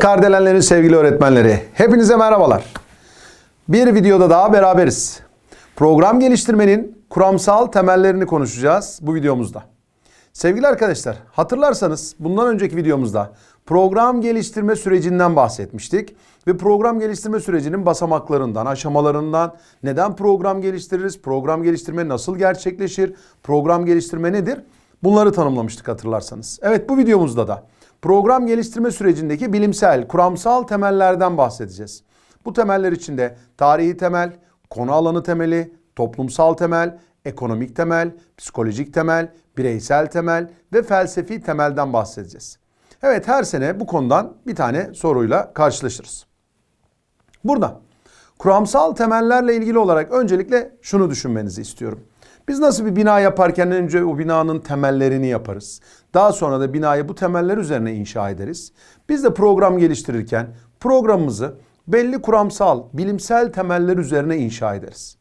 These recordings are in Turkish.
Kardelenlerin sevgili öğretmenleri, hepinize merhabalar. Bir videoda daha beraberiz. Program geliştirmenin kuramsal temellerini konuşacağız bu videomuzda. Sevgili arkadaşlar, hatırlarsanız bundan önceki videomuzda program geliştirme sürecinden bahsetmiştik ve program geliştirme sürecinin basamaklarından, aşamalarından, neden program geliştiririz, program geliştirme nasıl gerçekleşir, program geliştirme nedir? Bunları tanımlamıştık hatırlarsanız. Evet bu videomuzda da program geliştirme sürecindeki bilimsel, kuramsal temellerden bahsedeceğiz. Bu temeller içinde tarihi temel, konu alanı temeli, toplumsal temel, ekonomik temel, psikolojik temel, bireysel temel ve felsefi temelden bahsedeceğiz. Evet her sene bu konudan bir tane soruyla karşılaşırız. Burada kuramsal temellerle ilgili olarak öncelikle şunu düşünmenizi istiyorum. Biz nasıl bir bina yaparken önce o binanın temellerini yaparız. Daha sonra da binayı bu temeller üzerine inşa ederiz. Biz de program geliştirirken programımızı belli kuramsal, bilimsel temeller üzerine inşa ederiz.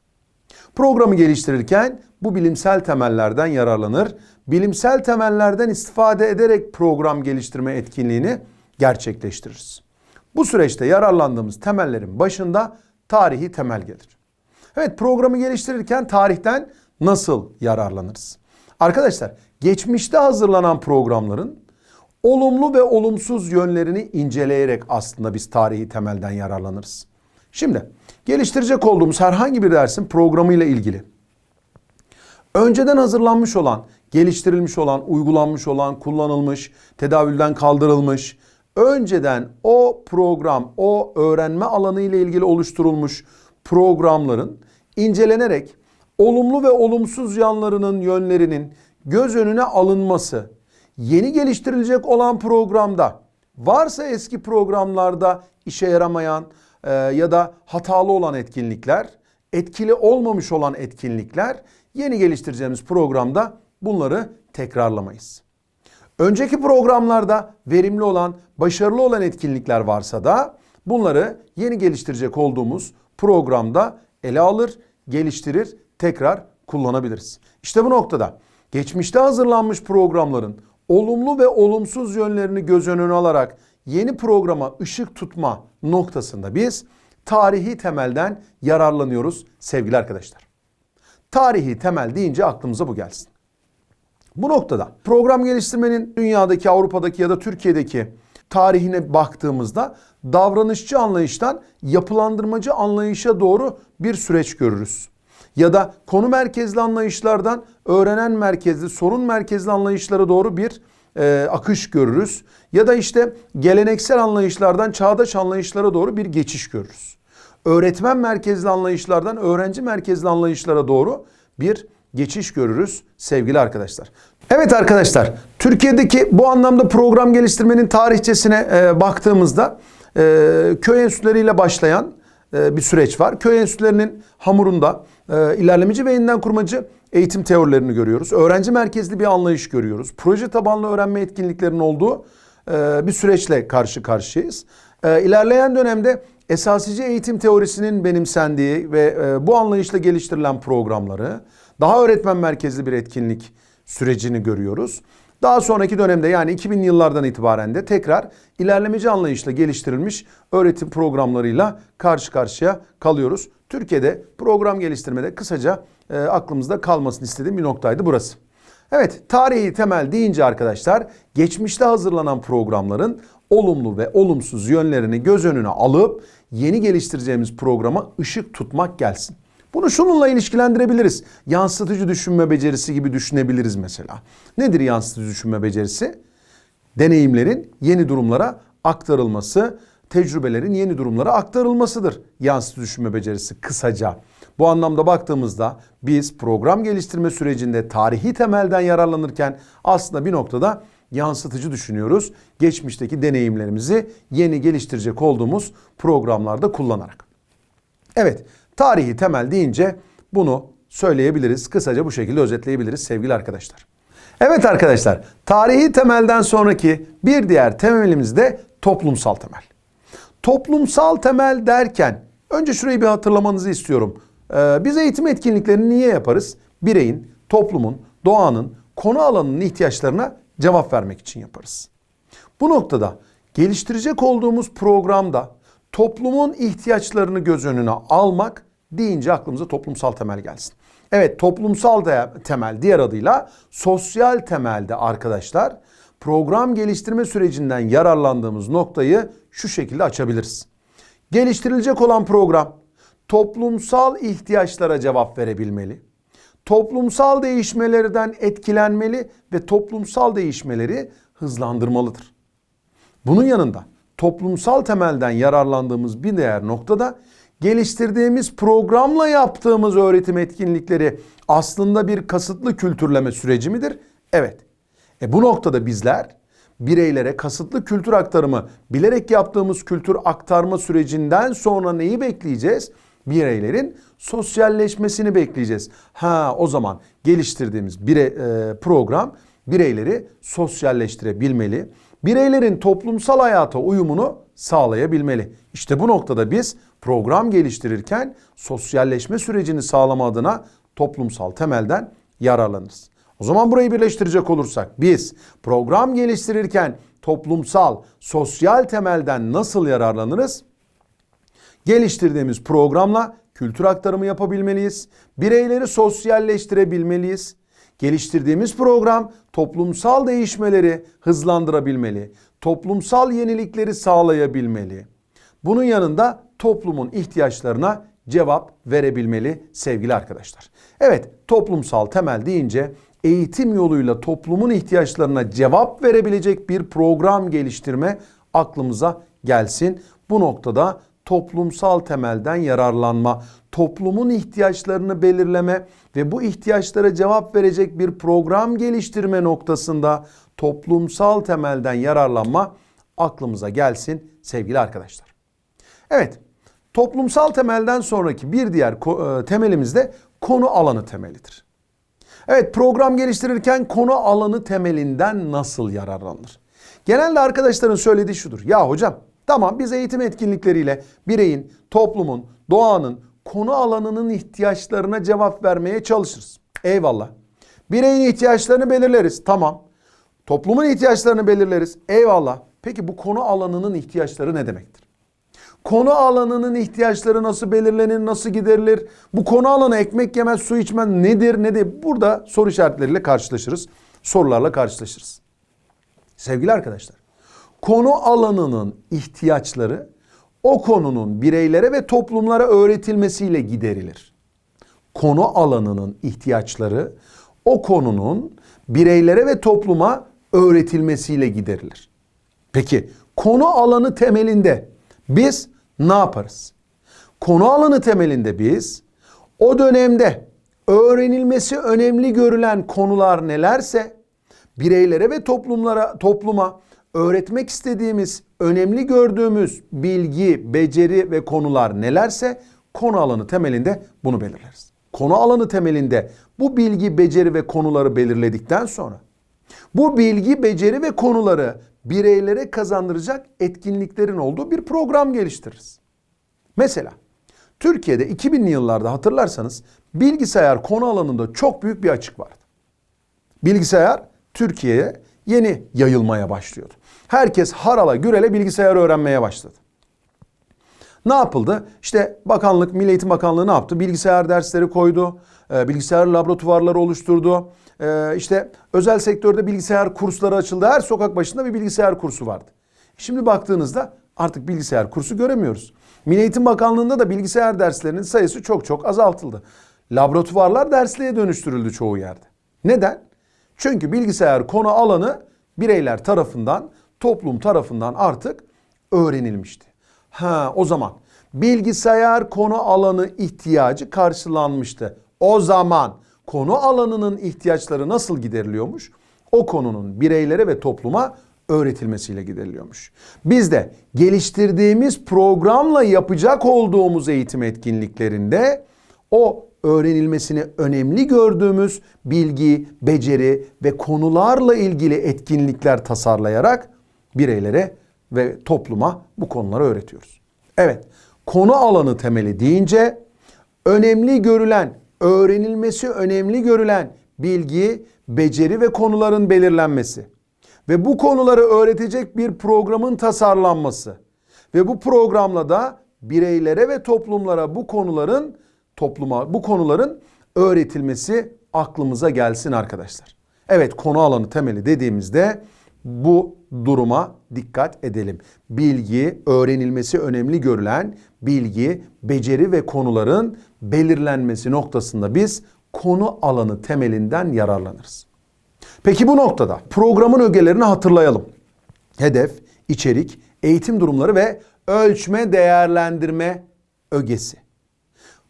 Programı geliştirirken bu bilimsel temellerden yararlanır. Bilimsel temellerden istifade ederek program geliştirme etkinliğini gerçekleştiririz. Bu süreçte yararlandığımız temellerin başında tarihi temel gelir. Evet programı geliştirirken tarihten nasıl yararlanırız? Arkadaşlar geçmişte hazırlanan programların olumlu ve olumsuz yönlerini inceleyerek aslında biz tarihi temelden yararlanırız. Şimdi geliştirecek olduğumuz herhangi bir dersin programıyla ilgili önceden hazırlanmış olan, geliştirilmiş olan, uygulanmış olan, kullanılmış, tedavülden kaldırılmış, önceden o program, o öğrenme alanı ile ilgili oluşturulmuş programların incelenerek olumlu ve olumsuz yanlarının, yönlerinin göz önüne alınması, yeni geliştirilecek olan programda varsa eski programlarda işe yaramayan e, ya da hatalı olan etkinlikler, etkili olmamış olan etkinlikler yeni geliştireceğimiz programda bunları tekrarlamayız. Önceki programlarda verimli olan, başarılı olan etkinlikler varsa da bunları yeni geliştirecek olduğumuz programda ele alır, geliştirir, tekrar kullanabiliriz. İşte bu noktada geçmişte hazırlanmış programların olumlu ve olumsuz yönlerini göz önüne alarak yeni programa ışık tutma noktasında biz tarihi temelden yararlanıyoruz sevgili arkadaşlar. Tarihi temel deyince aklımıza bu gelsin. Bu noktada program geliştirmenin dünyadaki, Avrupa'daki ya da Türkiye'deki tarihine baktığımızda davranışçı anlayıştan yapılandırmacı anlayışa doğru bir süreç görürüz. Ya da konu merkezli anlayışlardan öğrenen merkezli, sorun merkezli anlayışlara doğru bir e, akış görürüz. Ya da işte geleneksel anlayışlardan çağdaş anlayışlara doğru bir geçiş görürüz. Öğretmen merkezli anlayışlardan öğrenci merkezli anlayışlara doğru bir geçiş görürüz sevgili arkadaşlar. Evet arkadaşlar Türkiye'deki bu anlamda program geliştirmenin tarihçesine e, baktığımızda e, köy enstitüleriyle başlayan bir süreç var. Köy enstitülerinin hamurunda e, ilerlemeci ve yeniden kurmacı eğitim teorilerini görüyoruz. Öğrenci merkezli bir anlayış görüyoruz. Proje tabanlı öğrenme etkinliklerinin olduğu e, bir süreçle karşı karşıyayız. E, ilerleyen dönemde esasici eğitim teorisinin benimsendiği ve e, bu anlayışla geliştirilen programları daha öğretmen merkezli bir etkinlik sürecini görüyoruz. Daha sonraki dönemde yani 2000'li yıllardan itibaren de tekrar ilerlemeci anlayışla geliştirilmiş öğretim programlarıyla karşı karşıya kalıyoruz. Türkiye'de program geliştirmede kısaca e, aklımızda kalmasını istediğim bir noktaydı burası. Evet tarihi temel deyince arkadaşlar geçmişte hazırlanan programların olumlu ve olumsuz yönlerini göz önüne alıp yeni geliştireceğimiz programa ışık tutmak gelsin. Bunu şununla ilişkilendirebiliriz. Yansıtıcı düşünme becerisi gibi düşünebiliriz mesela. Nedir yansıtıcı düşünme becerisi? Deneyimlerin yeni durumlara aktarılması, tecrübelerin yeni durumlara aktarılmasıdır. Yansıtıcı düşünme becerisi kısaca. Bu anlamda baktığımızda biz program geliştirme sürecinde tarihi temelden yararlanırken aslında bir noktada yansıtıcı düşünüyoruz. Geçmişteki deneyimlerimizi yeni geliştirecek olduğumuz programlarda kullanarak. Evet, tarihi temel deyince bunu söyleyebiliriz. Kısaca bu şekilde özetleyebiliriz sevgili arkadaşlar. Evet arkadaşlar, tarihi temelden sonraki bir diğer temelimiz de toplumsal temel. Toplumsal temel derken önce şurayı bir hatırlamanızı istiyorum. Ee, biz eğitim etkinliklerini niye yaparız? Bireyin, toplumun, doğanın, konu alanının ihtiyaçlarına cevap vermek için yaparız. Bu noktada geliştirecek olduğumuz programda toplumun ihtiyaçlarını göz önüne almak deyince aklımıza toplumsal temel gelsin. Evet toplumsal temel diğer adıyla sosyal temelde arkadaşlar program geliştirme sürecinden yararlandığımız noktayı şu şekilde açabiliriz. Geliştirilecek olan program toplumsal ihtiyaçlara cevap verebilmeli. Toplumsal değişmelerden etkilenmeli ve toplumsal değişmeleri hızlandırmalıdır. Bunun yanında toplumsal temelden yararlandığımız bir diğer noktada geliştirdiğimiz programla yaptığımız öğretim etkinlikleri aslında bir kasıtlı kültürleme süreci midir? Evet. E bu noktada bizler bireylere kasıtlı kültür aktarımı bilerek yaptığımız kültür aktarma sürecinden sonra neyi bekleyeceğiz? Bireylerin sosyalleşmesini bekleyeceğiz. Ha o zaman geliştirdiğimiz bire, e, program bireyleri sosyalleştirebilmeli. Bireylerin toplumsal hayata uyumunu sağlayabilmeli. İşte bu noktada biz program geliştirirken sosyalleşme sürecini sağlama adına toplumsal temelden yararlanırız. O zaman burayı birleştirecek olursak biz program geliştirirken toplumsal, sosyal temelden nasıl yararlanırız? Geliştirdiğimiz programla kültür aktarımı yapabilmeliyiz. Bireyleri sosyalleştirebilmeliyiz. Geliştirdiğimiz program toplumsal değişmeleri hızlandırabilmeli. Toplumsal yenilikleri sağlayabilmeli. Bunun yanında toplumun ihtiyaçlarına cevap verebilmeli sevgili arkadaşlar. Evet, toplumsal temel deyince eğitim yoluyla toplumun ihtiyaçlarına cevap verebilecek bir program geliştirme aklımıza gelsin. Bu noktada toplumsal temelden yararlanma, toplumun ihtiyaçlarını belirleme ve bu ihtiyaçlara cevap verecek bir program geliştirme noktasında toplumsal temelden yararlanma aklımıza gelsin sevgili arkadaşlar. Evet, toplumsal temelden sonraki bir diğer e, temelimiz de konu alanı temelidir. Evet program geliştirirken konu alanı temelinden nasıl yararlanır? Genelde arkadaşların söylediği şudur. Ya hocam tamam biz eğitim etkinlikleriyle bireyin, toplumun, doğanın konu alanının ihtiyaçlarına cevap vermeye çalışırız. Eyvallah. Bireyin ihtiyaçlarını belirleriz. Tamam. Toplumun ihtiyaçlarını belirleriz. Eyvallah. Peki bu konu alanının ihtiyaçları ne demektir? Konu alanının ihtiyaçları nasıl belirlenir, nasıl giderilir? Bu konu alanı ekmek yemez, su içmez nedir, ne değil? Burada soru işaretleriyle karşılaşırız. Sorularla karşılaşırız. Sevgili arkadaşlar, konu alanının ihtiyaçları o konunun bireylere ve toplumlara öğretilmesiyle giderilir. Konu alanının ihtiyaçları o konunun bireylere ve topluma öğretilmesiyle giderilir. Peki konu alanı temelinde biz ne yaparız? Konu alanı temelinde biz o dönemde öğrenilmesi önemli görülen konular nelerse bireylere ve toplumlara topluma öğretmek istediğimiz, önemli gördüğümüz bilgi, beceri ve konular nelerse konu alanı temelinde bunu belirleriz. Konu alanı temelinde bu bilgi, beceri ve konuları belirledikten sonra bu bilgi, beceri ve konuları bireylere kazandıracak etkinliklerin olduğu bir program geliştiririz. Mesela Türkiye'de 2000'li yıllarda hatırlarsanız bilgisayar konu alanında çok büyük bir açık vardı. Bilgisayar Türkiye'ye yeni yayılmaya başlıyordu. Herkes harala gürele bilgisayar öğrenmeye başladı. Ne yapıldı? İşte bakanlık, Milli Eğitim Bakanlığı ne yaptı? Bilgisayar dersleri koydu, e, bilgisayar laboratuvarları oluşturdu. E, işte özel sektörde bilgisayar kursları açıldı. Her sokak başında bir bilgisayar kursu vardı. Şimdi baktığınızda artık bilgisayar kursu göremiyoruz. Milli Eğitim Bakanlığı'nda da bilgisayar derslerinin sayısı çok çok azaltıldı. Laboratuvarlar dersliğe dönüştürüldü çoğu yerde. Neden? Çünkü bilgisayar konu alanı bireyler tarafından, toplum tarafından artık öğrenilmişti. Ha o zaman bilgisayar konu alanı ihtiyacı karşılanmıştı. O zaman konu alanının ihtiyaçları nasıl gideriliyormuş? O konunun bireylere ve topluma öğretilmesiyle gideriliyormuş. Biz de geliştirdiğimiz programla yapacak olduğumuz eğitim etkinliklerinde o öğrenilmesini önemli gördüğümüz bilgi, beceri ve konularla ilgili etkinlikler tasarlayarak bireylere ve topluma bu konuları öğretiyoruz. Evet, konu alanı temeli deyince önemli görülen, öğrenilmesi önemli görülen bilgi, beceri ve konuların belirlenmesi. ve bu konuları öğretecek bir programın tasarlanması ve bu programla da bireylere ve toplumlara bu konuların topluma bu konuların öğretilmesi aklımıza gelsin arkadaşlar. Evet konu alanı temeli dediğimizde bu duruma dikkat edelim. Bilgi, öğrenilmesi önemli görülen bilgi, beceri ve konuların belirlenmesi noktasında biz konu alanı temelinden yararlanırız. Peki bu noktada programın ögelerini hatırlayalım. Hedef, içerik, eğitim durumları ve ölçme değerlendirme ögesi.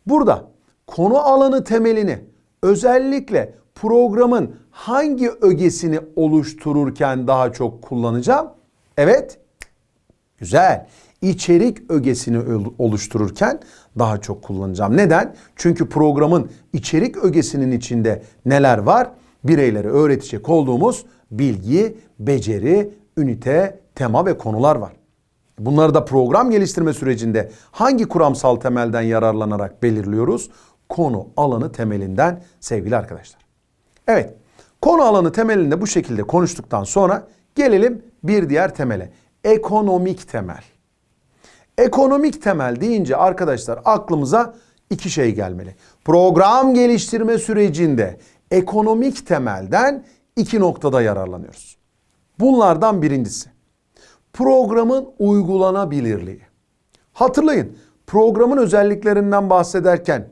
Burada konu alanı temelini özellikle programın hangi ögesini oluştururken daha çok kullanacağım? Evet. Güzel. İçerik ögesini oluştururken daha çok kullanacağım. Neden? Çünkü programın içerik ögesinin içinde neler var? Bireylere öğretecek olduğumuz bilgi, beceri, ünite, tema ve konular var. Bunları da program geliştirme sürecinde hangi kuramsal temelden yararlanarak belirliyoruz? Konu alanı temelinden sevgili arkadaşlar. Evet, konu alanı temelinde bu şekilde konuştuktan sonra gelelim bir diğer temele. Ekonomik temel. Ekonomik temel deyince arkadaşlar aklımıza iki şey gelmeli. Program geliştirme sürecinde ekonomik temelden iki noktada yararlanıyoruz. Bunlardan birincisi programın uygulanabilirliği. Hatırlayın programın özelliklerinden bahsederken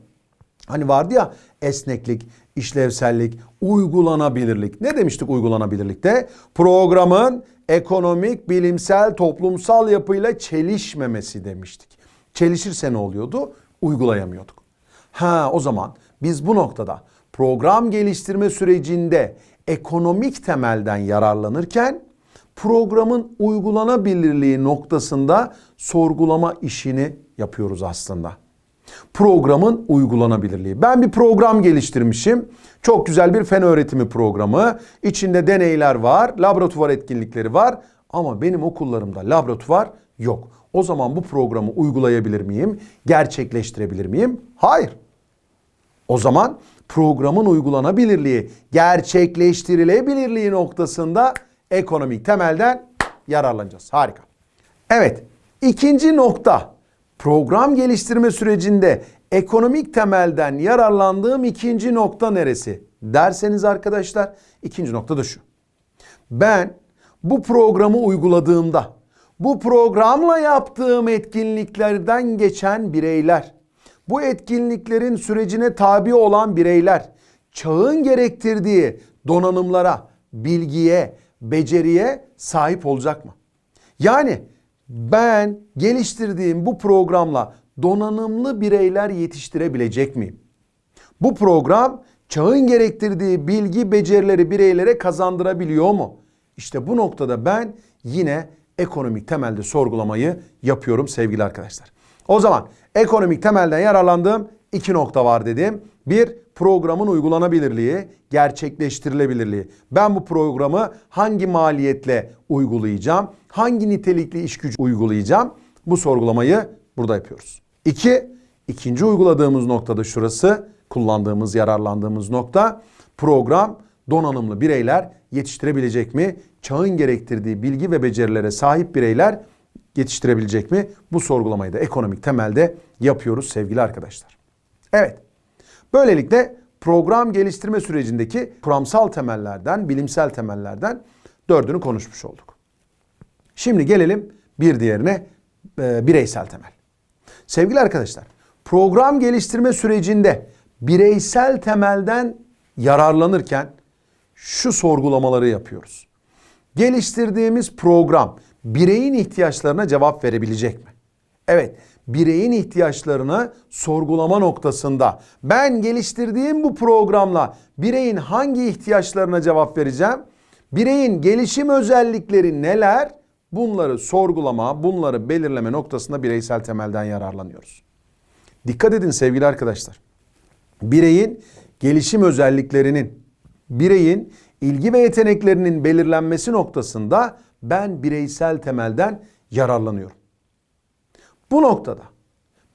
hani vardı ya esneklik, işlevsellik, uygulanabilirlik. Ne demiştik uygulanabilirlikte? Programın ekonomik, bilimsel, toplumsal yapıyla çelişmemesi demiştik. Çelişirse ne oluyordu? Uygulayamıyorduk. Ha o zaman biz bu noktada program geliştirme sürecinde ekonomik temelden yararlanırken programın uygulanabilirliği noktasında sorgulama işini yapıyoruz aslında. Programın uygulanabilirliği. Ben bir program geliştirmişim. Çok güzel bir fen öğretimi programı. İçinde deneyler var, laboratuvar etkinlikleri var ama benim okullarımda laboratuvar yok. O zaman bu programı uygulayabilir miyim? Gerçekleştirebilir miyim? Hayır. O zaman programın uygulanabilirliği, gerçekleştirilebilirliği noktasında ekonomik temelden yararlanacağız. Harika. Evet, ikinci nokta program geliştirme sürecinde ekonomik temelden yararlandığım ikinci nokta neresi? Derseniz arkadaşlar ikinci nokta da şu. Ben bu programı uyguladığımda bu programla yaptığım etkinliklerden geçen bireyler, bu etkinliklerin sürecine tabi olan bireyler, çağın gerektirdiği donanımlara, bilgiye, beceriye sahip olacak mı? Yani ben geliştirdiğim bu programla donanımlı bireyler yetiştirebilecek miyim? Bu program çağın gerektirdiği bilgi becerileri bireylere kazandırabiliyor mu? İşte bu noktada ben yine ekonomik temelde sorgulamayı yapıyorum sevgili arkadaşlar. O zaman ekonomik temelden yararlandığım iki nokta var dedim. Bir, programın uygulanabilirliği, gerçekleştirilebilirliği. Ben bu programı hangi maliyetle uygulayacağım? Hangi nitelikli iş gücü uygulayacağım? Bu sorgulamayı burada yapıyoruz. İki, ikinci uyguladığımız noktada şurası, kullandığımız, yararlandığımız nokta program donanımlı bireyler yetiştirebilecek mi? Çağın gerektirdiği bilgi ve becerilere sahip bireyler yetiştirebilecek mi? Bu sorgulamayı da ekonomik temelde yapıyoruz sevgili arkadaşlar. Evet. Böylelikle program geliştirme sürecindeki kuramsal temellerden, bilimsel temellerden dördünü konuşmuş olduk. Şimdi gelelim bir diğerine e, bireysel temel. Sevgili arkadaşlar, program geliştirme sürecinde bireysel temelden yararlanırken şu sorgulamaları yapıyoruz. Geliştirdiğimiz program bireyin ihtiyaçlarına cevap verebilecek mi? Evet, bireyin ihtiyaçlarını sorgulama noktasında ben geliştirdiğim bu programla bireyin hangi ihtiyaçlarına cevap vereceğim? Bireyin gelişim özellikleri neler? Bunları sorgulama, bunları belirleme noktasında bireysel temelden yararlanıyoruz. Dikkat edin sevgili arkadaşlar. Bireyin gelişim özelliklerinin, bireyin ilgi ve yeteneklerinin belirlenmesi noktasında ben bireysel temelden yararlanıyorum. Bu noktada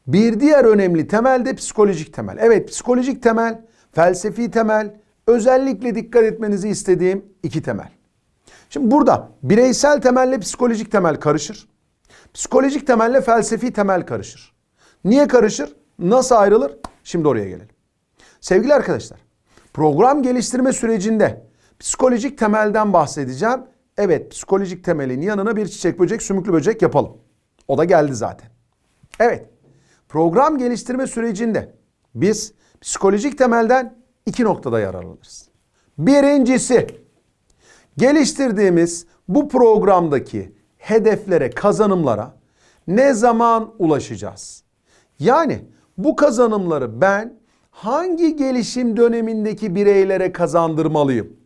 bir diğer önemli temel de psikolojik temel. Evet psikolojik temel, felsefi temel, özellikle dikkat etmenizi istediğim iki temel. Şimdi burada bireysel temelle psikolojik temel karışır. Psikolojik temelle felsefi temel karışır. Niye karışır? Nasıl ayrılır? Şimdi oraya gelelim. Sevgili arkadaşlar, program geliştirme sürecinde psikolojik temelden bahsedeceğim. Evet, psikolojik temelin yanına bir çiçek böcek, sümüklü böcek yapalım. O da geldi zaten. Evet, program geliştirme sürecinde biz psikolojik temelden iki noktada yararlanırız. Birincisi, geliştirdiğimiz bu programdaki hedeflere, kazanımlara ne zaman ulaşacağız? Yani bu kazanımları ben hangi gelişim dönemindeki bireylere kazandırmalıyım?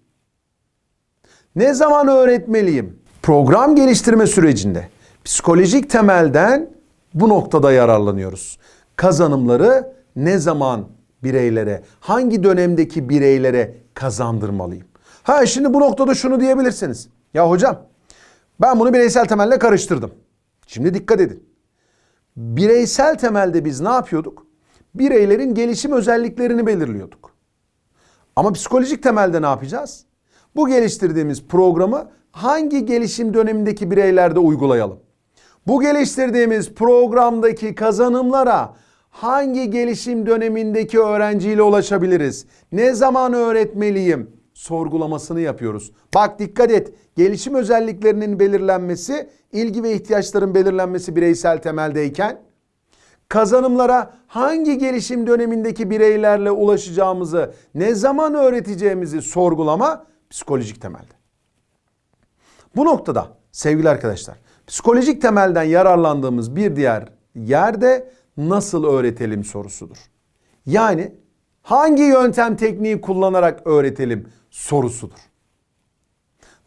Ne zaman öğretmeliyim? Program geliştirme sürecinde psikolojik temelden bu noktada yararlanıyoruz. Kazanımları ne zaman bireylere, hangi dönemdeki bireylere kazandırmalıyım? Ha şimdi bu noktada şunu diyebilirsiniz. Ya hocam ben bunu bireysel temelle karıştırdım. Şimdi dikkat edin. Bireysel temelde biz ne yapıyorduk? Bireylerin gelişim özelliklerini belirliyorduk. Ama psikolojik temelde ne yapacağız? Bu geliştirdiğimiz programı hangi gelişim dönemindeki bireylerde uygulayalım? Bu geliştirdiğimiz programdaki kazanımlara hangi gelişim dönemindeki öğrenciyle ulaşabiliriz? Ne zaman öğretmeliyim? Sorgulamasını yapıyoruz. Bak dikkat et. Gelişim özelliklerinin belirlenmesi, ilgi ve ihtiyaçların belirlenmesi bireysel temeldeyken kazanımlara hangi gelişim dönemindeki bireylerle ulaşacağımızı, ne zaman öğreteceğimizi sorgulama psikolojik temelde. Bu noktada sevgili arkadaşlar, psikolojik temelden yararlandığımız bir diğer yerde nasıl öğretelim sorusudur. Yani hangi yöntem tekniği kullanarak öğretelim sorusudur.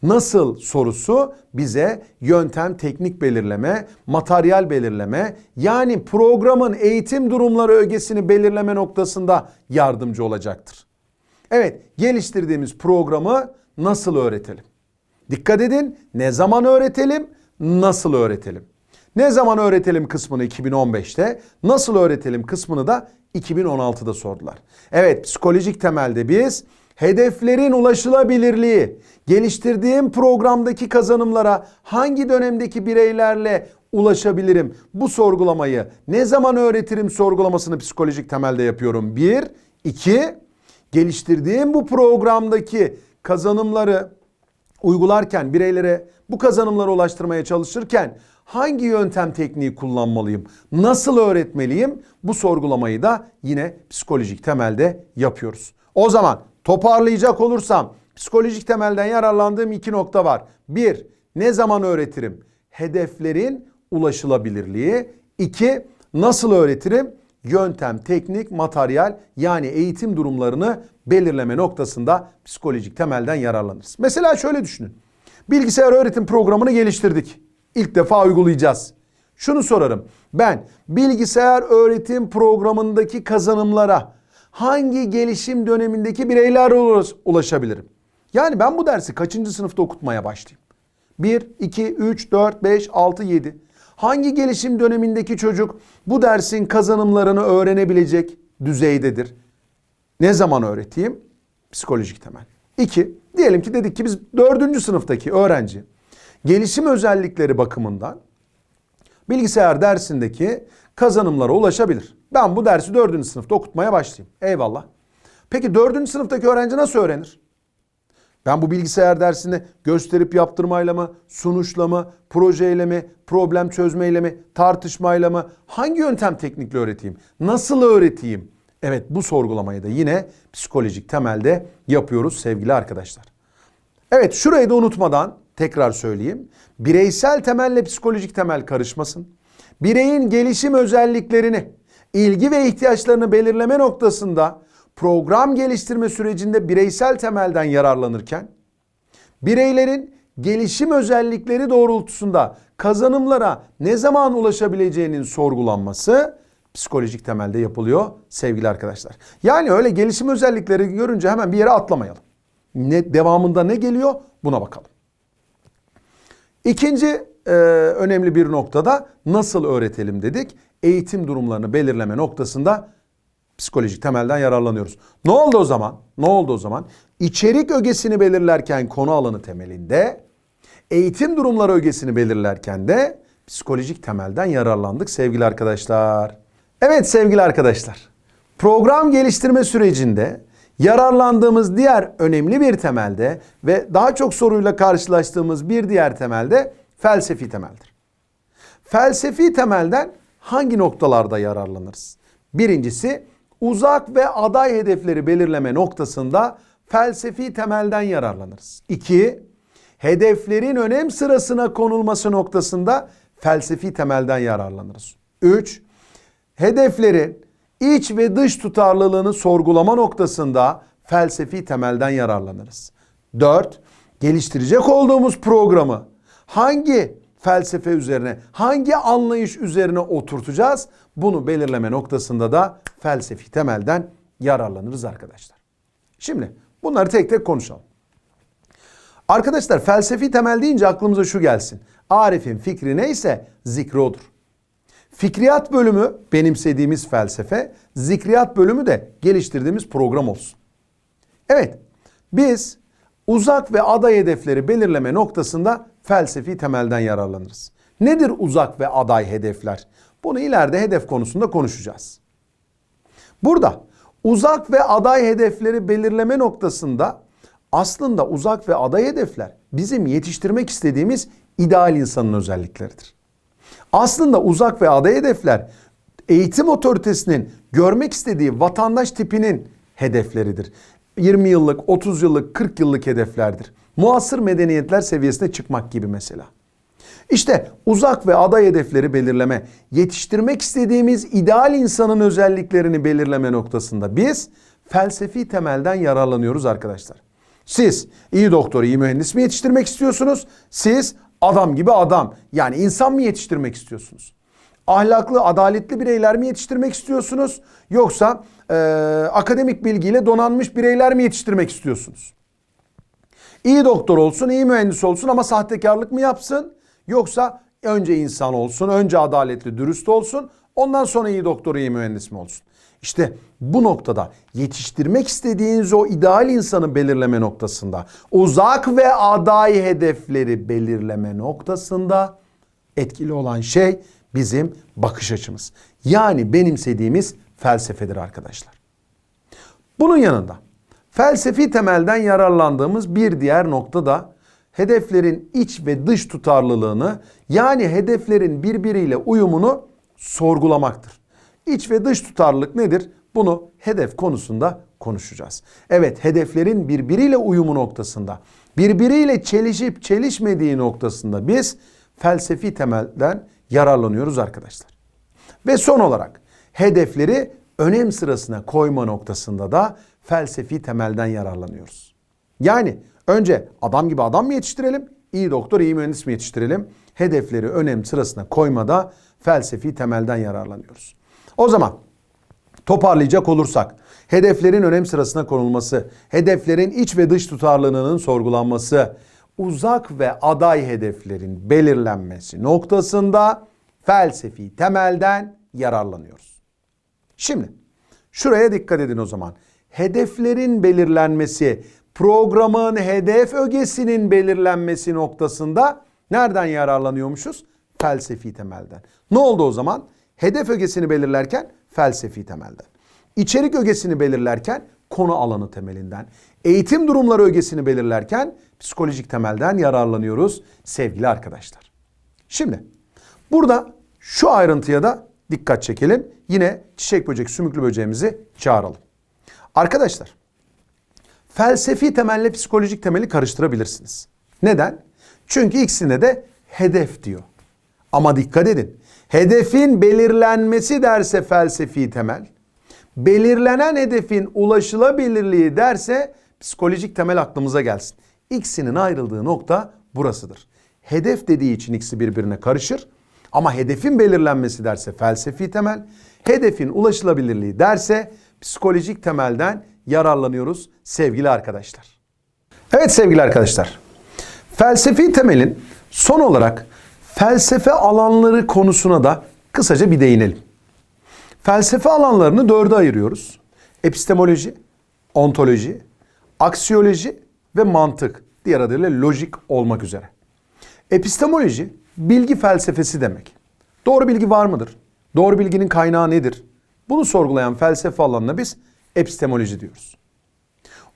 Nasıl sorusu bize yöntem, teknik belirleme, materyal belirleme yani programın eğitim durumları ögesini belirleme noktasında yardımcı olacaktır. Evet, geliştirdiğimiz programı nasıl öğretelim? Dikkat edin, ne zaman öğretelim, nasıl öğretelim? Ne zaman öğretelim kısmını 2015'te, nasıl öğretelim kısmını da 2016'da sordular. Evet, psikolojik temelde biz hedeflerin ulaşılabilirliği, geliştirdiğim programdaki kazanımlara hangi dönemdeki bireylerle ulaşabilirim? Bu sorgulamayı ne zaman öğretirim sorgulamasını psikolojik temelde yapıyorum. Bir, iki, geliştirdiğim bu programdaki kazanımları uygularken bireylere bu kazanımları ulaştırmaya çalışırken hangi yöntem tekniği kullanmalıyım? Nasıl öğretmeliyim? Bu sorgulamayı da yine psikolojik temelde yapıyoruz. O zaman toparlayacak olursam psikolojik temelden yararlandığım iki nokta var. Bir, ne zaman öğretirim? Hedeflerin ulaşılabilirliği. İki, nasıl öğretirim? Yöntem, teknik, materyal yani eğitim durumlarını belirleme noktasında psikolojik temelden yararlanırız. Mesela şöyle düşünün. Bilgisayar öğretim programını geliştirdik. İlk defa uygulayacağız. Şunu sorarım. Ben bilgisayar öğretim programındaki kazanımlara hangi gelişim dönemindeki bireylerle ulaşabilirim? Yani ben bu dersi kaçıncı sınıfta okutmaya başlayayım? 1, 2, 3, 4, 5, 6, 7. Hangi gelişim dönemindeki çocuk bu dersin kazanımlarını öğrenebilecek düzeydedir? Ne zaman öğreteyim? Psikolojik temel. 2. Diyelim ki dedik ki biz 4. sınıftaki öğrenci gelişim özellikleri bakımından bilgisayar dersindeki kazanımlara ulaşabilir. Ben bu dersi 4. sınıfta okutmaya başlayayım. Eyvallah. Peki 4. sınıftaki öğrenci nasıl öğrenir? Ben bu bilgisayar dersini gösterip yaptırmayla mı, sunuşla mı, projeyle mi, problem çözmeyle mi, tartışmayla mı, hangi yöntem teknikle öğreteyim, nasıl öğreteyim? Evet bu sorgulamayı da yine psikolojik temelde yapıyoruz sevgili arkadaşlar. Evet şurayı da unutmadan tekrar söyleyeyim. Bireysel temelle psikolojik temel karışmasın. Bireyin gelişim özelliklerini, ilgi ve ihtiyaçlarını belirleme noktasında program geliştirme sürecinde bireysel temelden yararlanırken bireylerin gelişim özellikleri doğrultusunda kazanımlara ne zaman ulaşabileceğinin sorgulanması psikolojik temelde yapılıyor sevgili arkadaşlar. Yani öyle gelişim özellikleri görünce hemen bir yere atlamayalım. Ne devamında ne geliyor buna bakalım. İkinci e, önemli bir noktada nasıl öğretelim dedik. Eğitim durumlarını belirleme noktasında psikolojik temelden yararlanıyoruz. Ne oldu o zaman? Ne oldu o zaman? İçerik ögesini belirlerken konu alanı temelinde Eğitim durumları ögesini belirlerken de psikolojik temelden yararlandık sevgili arkadaşlar. Evet sevgili arkadaşlar. Program geliştirme sürecinde yararlandığımız diğer önemli bir temelde ve daha çok soruyla karşılaştığımız bir diğer temelde felsefi temeldir. Felsefi temelden hangi noktalarda yararlanırız? Birincisi uzak ve aday hedefleri belirleme noktasında felsefi temelden yararlanırız. İki, hedeflerin önem sırasına konulması noktasında felsefi temelden yararlanırız. Üç, hedeflerin iç ve dış tutarlılığını sorgulama noktasında felsefi temelden yararlanırız. 4. Geliştirecek olduğumuz programı hangi felsefe üzerine, hangi anlayış üzerine oturtacağız? Bunu belirleme noktasında da felsefi temelden yararlanırız arkadaşlar. Şimdi bunları tek tek konuşalım. Arkadaşlar felsefi temel deyince aklımıza şu gelsin. Arif'in fikri neyse zikri odur. Fikriyat bölümü benimsediğimiz felsefe, zikriyat bölümü de geliştirdiğimiz program olsun. Evet, biz uzak ve aday hedefleri belirleme noktasında felsefi temelden yararlanırız. Nedir uzak ve aday hedefler? Bunu ileride hedef konusunda konuşacağız. Burada uzak ve aday hedefleri belirleme noktasında aslında uzak ve aday hedefler bizim yetiştirmek istediğimiz ideal insanın özellikleridir. Aslında uzak ve aday hedefler eğitim otoritesinin görmek istediği vatandaş tipinin hedefleridir. 20 yıllık, 30 yıllık, 40 yıllık hedeflerdir. Muasır medeniyetler seviyesine çıkmak gibi mesela. İşte uzak ve aday hedefleri belirleme, yetiştirmek istediğimiz ideal insanın özelliklerini belirleme noktasında biz felsefi temelden yararlanıyoruz arkadaşlar. Siz iyi doktor, iyi mühendis mi yetiştirmek istiyorsunuz? Siz adam gibi adam yani insan mı yetiştirmek istiyorsunuz? Ahlaklı, adaletli bireyler mi yetiştirmek istiyorsunuz? Yoksa e, akademik bilgiyle donanmış bireyler mi yetiştirmek istiyorsunuz? İyi doktor olsun, iyi mühendis olsun ama sahtekarlık mı yapsın? Yoksa önce insan olsun, önce adaletli, dürüst olsun, ondan sonra iyi doktor, iyi mühendis mi olsun? İşte bu noktada yetiştirmek istediğiniz o ideal insanı belirleme noktasında, uzak ve aday hedefleri belirleme noktasında etkili olan şey bizim bakış açımız. Yani benimsediğimiz felsefedir arkadaşlar. Bunun yanında felsefi temelden yararlandığımız bir diğer nokta da hedeflerin iç ve dış tutarlılığını yani hedeflerin birbiriyle uyumunu sorgulamaktır. İç ve dış tutarlılık nedir? Bunu hedef konusunda konuşacağız. Evet hedeflerin birbiriyle uyumu noktasında, birbiriyle çelişip çelişmediği noktasında biz felsefi temelden yararlanıyoruz arkadaşlar. Ve son olarak hedefleri önem sırasına koyma noktasında da felsefi temelden yararlanıyoruz. Yani önce adam gibi adam mı yetiştirelim, iyi doktor, iyi mühendis mi yetiştirelim? Hedefleri önem sırasına koymada felsefi temelden yararlanıyoruz. O zaman toparlayacak olursak hedeflerin önem sırasına konulması, hedeflerin iç ve dış tutarlılığının sorgulanması, uzak ve aday hedeflerin belirlenmesi noktasında felsefi temelden yararlanıyoruz. Şimdi şuraya dikkat edin o zaman. Hedeflerin belirlenmesi, programın hedef ögesinin belirlenmesi noktasında nereden yararlanıyormuşuz? Felsefi temelden. Ne oldu o zaman? Hedef ögesini belirlerken felsefi temelden. İçerik ögesini belirlerken konu alanı temelinden. Eğitim durumları ögesini belirlerken psikolojik temelden yararlanıyoruz sevgili arkadaşlar. Şimdi burada şu ayrıntıya da dikkat çekelim. Yine çiçek böcek, sümüklü böceğimizi çağıralım. Arkadaşlar, felsefi temelle psikolojik temeli karıştırabilirsiniz. Neden? Çünkü ikisine de hedef diyor. Ama dikkat edin. Hedefin belirlenmesi derse felsefi temel, belirlenen hedefin ulaşılabilirliği derse psikolojik temel aklımıza gelsin. İkisinin ayrıldığı nokta burasıdır. Hedef dediği için ikisi birbirine karışır. Ama hedefin belirlenmesi derse felsefi temel, hedefin ulaşılabilirliği derse psikolojik temelden yararlanıyoruz sevgili arkadaşlar. Evet sevgili arkadaşlar. Felsefi temelin son olarak felsefe alanları konusuna da kısaca bir değinelim. Felsefe alanlarını dörde ayırıyoruz. Epistemoloji, ontoloji, aksiyoloji ve mantık. Diğer adıyla lojik olmak üzere. Epistemoloji bilgi felsefesi demek. Doğru bilgi var mıdır? Doğru bilginin kaynağı nedir? Bunu sorgulayan felsefe alanına biz epistemoloji diyoruz.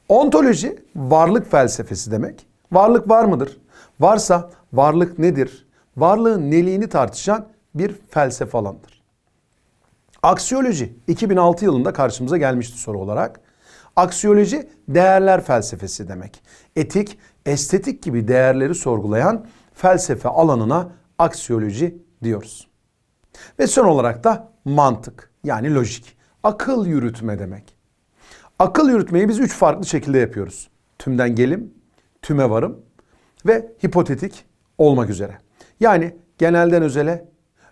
Ontoloji varlık felsefesi demek. Varlık var mıdır? Varsa varlık nedir? Varlığın neliğini tartışan bir felsefe alanıdır. Aksiyoloji 2006 yılında karşımıza gelmişti soru olarak. Aksiyoloji değerler felsefesi demek. Etik, estetik gibi değerleri sorgulayan felsefe alanına aksiyoloji diyoruz. Ve son olarak da mantık yani lojik, akıl yürütme demek. Akıl yürütmeyi biz üç farklı şekilde yapıyoruz. Tümden gelim, tüme varım ve hipotetik olmak üzere. Yani genelden özele,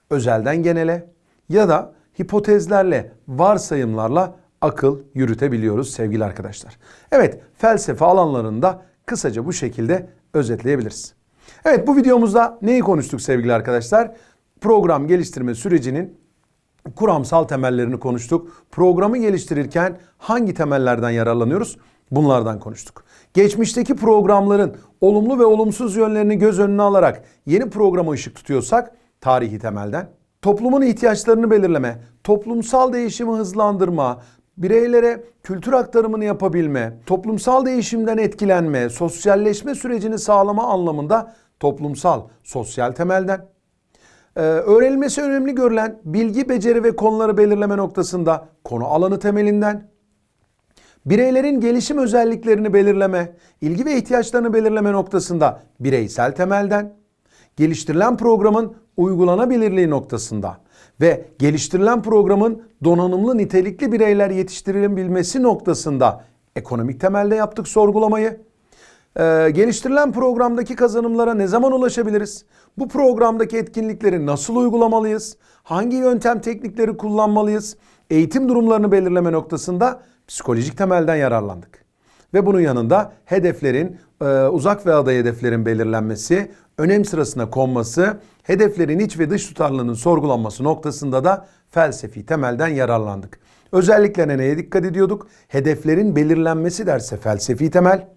özelden genele ya da hipotezlerle, varsayımlarla akıl yürütebiliyoruz sevgili arkadaşlar. Evet, felsefe alanlarında kısaca bu şekilde özetleyebiliriz. Evet, bu videomuzda neyi konuştuk sevgili arkadaşlar? Program geliştirme sürecinin kuramsal temellerini konuştuk. Programı geliştirirken hangi temellerden yararlanıyoruz? Bunlardan konuştuk. Geçmişteki programların olumlu ve olumsuz yönlerini göz önüne alarak yeni programa ışık tutuyorsak tarihi temelden, toplumun ihtiyaçlarını belirleme, toplumsal değişimi hızlandırma, bireylere kültür aktarımını yapabilme, toplumsal değişimden etkilenme, sosyalleşme sürecini sağlama anlamında toplumsal, sosyal temelden, ee, öğrenilmesi önemli görülen bilgi, beceri ve konuları belirleme noktasında konu alanı temelinden, bireylerin gelişim özelliklerini belirleme, ilgi ve ihtiyaçlarını belirleme noktasında bireysel temelden, geliştirilen programın uygulanabilirliği noktasında ve geliştirilen programın donanımlı nitelikli bireyler yetiştirilebilmesi noktasında ekonomik temelde yaptık sorgulamayı. Ee, geliştirilen programdaki kazanımlara ne zaman ulaşabiliriz? Bu programdaki etkinlikleri nasıl uygulamalıyız? Hangi yöntem teknikleri kullanmalıyız? Eğitim durumlarını belirleme noktasında psikolojik temelden yararlandık. Ve bunun yanında hedeflerin, e, uzak ve aday hedeflerin belirlenmesi, önem sırasına konması, hedeflerin iç ve dış tutarlılığının sorgulanması noktasında da felsefi temelden yararlandık. Özellikle neye dikkat ediyorduk? Hedeflerin belirlenmesi derse felsefi temel,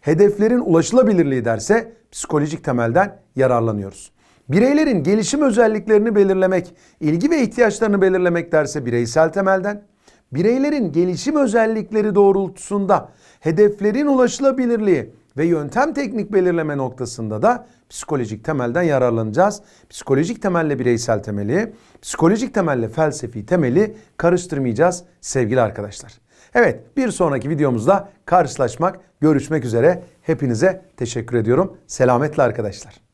hedeflerin ulaşılabilirliği derse psikolojik temelden yararlanıyoruz. Bireylerin gelişim özelliklerini belirlemek, ilgi ve ihtiyaçlarını belirlemek derse bireysel temelden, bireylerin gelişim özellikleri doğrultusunda hedeflerin ulaşılabilirliği ve yöntem teknik belirleme noktasında da psikolojik temelden yararlanacağız. Psikolojik temelle bireysel temeli, psikolojik temelle felsefi temeli karıştırmayacağız sevgili arkadaşlar. Evet bir sonraki videomuzda karşılaşmak, görüşmek üzere. Hepinize teşekkür ediyorum. Selametle arkadaşlar.